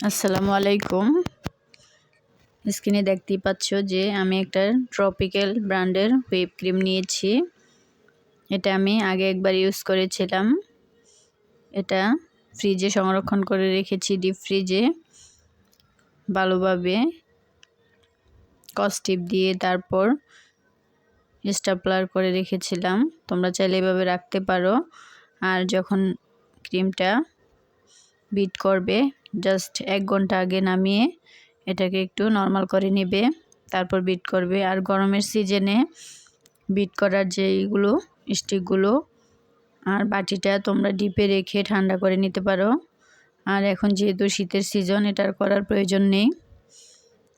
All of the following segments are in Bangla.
আসসালামু আলাইকুম। স্ক্রিনে দেখতেই পাচ্ছ যে আমি একটা ট্রপিক্যাল ব্র্যান্ডের হুইপ ক্রিম নিয়েছি। এটা আমি আগে একবার ইউজ করেছিলাম। এটা ফ্রিজে সংরক্ষণ করে রেখেছি ডিপ ফ্রিজে ভালোভাবে কস্টিপ দিয়ে তারপর স্টাপলার করে রেখেছিলাম। তোমরা চাইলে এভাবে রাখতে পারো। আর যখন ক্রিমটা বিট করবে জাস্ট এক ঘণ্টা আগে নামিয়ে এটাকে একটু নর্মাল করে নেবে, তারপর বিট করবে। আর গরমের সিজনে বিট করার যেইগুলো স্টিকগুলো আর বাটিটা তোমরা ডিপে রেখে ঠান্ডা করে নিতে পারো। আর এখন যেহেতু শীতের সিজন এটার করার প্রয়োজন নেই।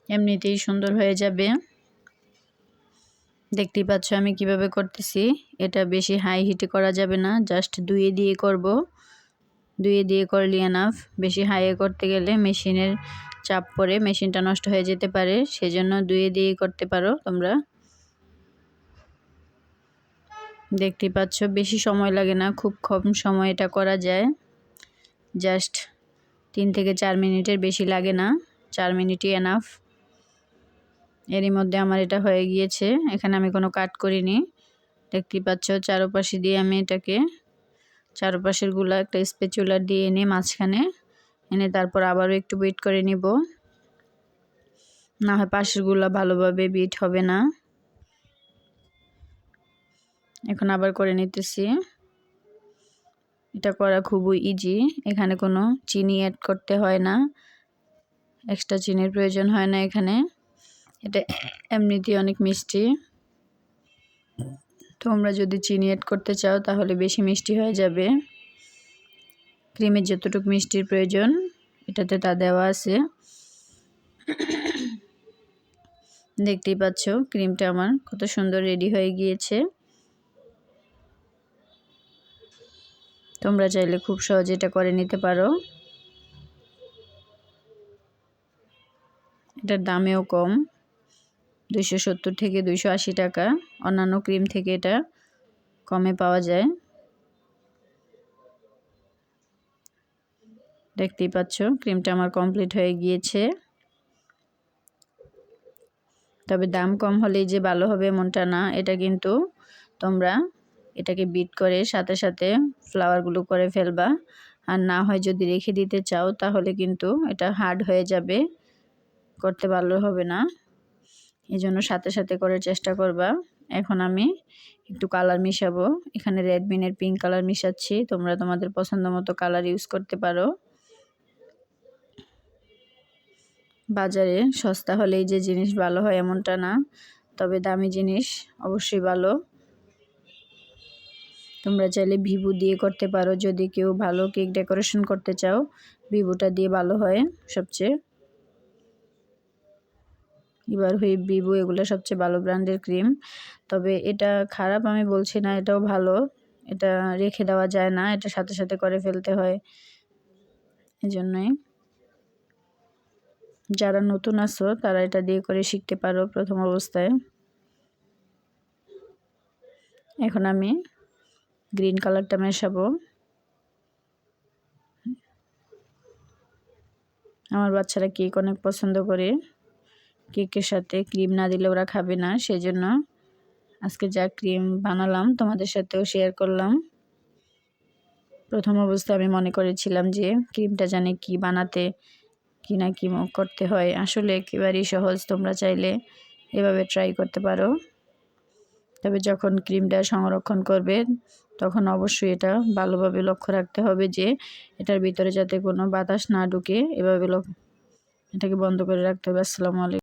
এমনিতেই সুন্দর হয়ে যাবে। দেখতেই পাচ্ছ আমি কীভাবে করতেছি। এটা বেশি হাই হিটে করা যাবে না জাস্ট দুয়ে দিয়ে করব। দুয়ে দিয়ে করলি এনাফ বেশি হাইয়ে করতে গেলে মেশিনের চাপ পরে মেশিনটা নষ্ট হয়ে যেতে পারে। সেজন্য দুয়ে দিয়ে করতে পারো তোমরা। দেখতে পাচ্ছ, বেশি সময় লাগে না, খুব কম সময় এটা করা যায়। জাস্ট তিন থেকে চার মিনিটের বেশি লাগে না। চার মিনিটই এনাফ এরই মধ্যে আমার এটা হয়ে গিয়েছে। এখানে আমি কোনো কাট করিনি। দেখতে পাচ্ছ, চারোপাশে দিয়ে আমি এটাকে চারপাশেরগুলা একটা স্পেচুলার দিয়ে এনে মাঝখানে এনে তারপর আবারও একটু বিট করে নিব। না হয় পাশেরগুলা ভালোভাবে বিট হবে না। এখন আবার করে নিতেছি। এটা করা খুবই ইজি এখানে কোনো চিনি অ্যাড করতে হয় না। এক্সট্রা চিনির প্রয়োজন হয় না এখানে। এটা এমনিতেই অনেক মিষ্টি। তোমরা যদি চিনি অ্যাড করতে চাও, তাহলে বেশি মিষ্টি হয়ে যাবে। ক্রিমের যতটুকু মিষ্টির প্রয়োজন, এটাতে তা দেওয়া আছে। দেখতেই পাচ্ছ, ক্রিমটা আমার কত সুন্দর রেডি হয়ে গিয়েছে। তোমরা চাইলে খুব সহজে এটা করে নিতে পারো। এটার দামেও কম। দুইশো সত্তর থেকে দুইশো আশি টাকা। অন্যান্য ক্রিম থেকে এটা কমে পাওয়া যায়। দেখতেই পাচ্ছ, ক্রিমটা আমার কমপ্লিট হয়ে গিয়েছে। তবে দাম কম হলেই যে ভালো হবে এমনটা না, এটা কিন্তু তোমরা এটাকে বিট করে সাথে সাথে ফ্লাওয়ারগুলো করে ফেলবা। আর না হয় যদি রেখে দিতে চাও, তাহলে কিন্তু এটা হার্ড হয়ে যাবে, করতে ভালো হবে না। এই জন্য সাথে সাথে করার চেষ্টা করবা। এখন আমি একটু কালার মিশাবো। এখানে রেডমিনের পিঙ্ক কালার মিশাচ্ছি। তোমরা তোমাদের পছন্দ মতো কালার ইউজ করতে পারো। বাজারে সস্তা হলেই যে জিনিস ভালো হয় এমনটা না, তবে দামি জিনিস অবশ্যই ভালো। তোমরা চাইলে ভিভু দিয়ে করতে পারো। যদি কেউ ভালো কেক ডেকোরেশন করতে চাও ভিভুটা দিয়ে ভালো হয় সবচেয়ে। এবার হুইপ ভিভো এগুলো সবচেয়ে ভালো ব্র্যান্ডের ক্রিম তবে এটা খারাপ আমি বলছি না, এটাও ভালো। এটা রেখে দেওয়া যায় না, এটা সাথে সাথে করে ফেলতে হয়। এই জন্যই যারা নতুন আসো তারা এটা দিয়ে করে শিখতে পারো প্রথম অবস্থায়। এখন আমি গ্রিন কালারটা মেশাবো। আমার বাচ্চারা কেক অনেক পছন্দ করে। কেকের সাথে ক্রিম না দিলে ওরা খাবে না, সেজন্য আজকে যা ক্রিম বানালাম তোমাদের সাথেও শেয়ার করলাম। প্রথম অবস্থায় আমি মনে করেছিলাম যে ক্রিমটা জানে কি বানাতে, কি না কি করতে হয়। আসলে একেবারেই সহজ, তোমরা চাইলে এভাবে ট্রাই করতে পারো। তবে যখন ক্রিমটা সংরক্ষণ করবে, তখন অবশ্যই এটা ভালোভাবে লক্ষ্য রাখতে হবে যে এটার ভিতরে যাতে কোনো বাতাস না ঢুকে, এভাবে এটাকে বন্ধ করে রাখতে হবে। আসসালামু আলাইকুম।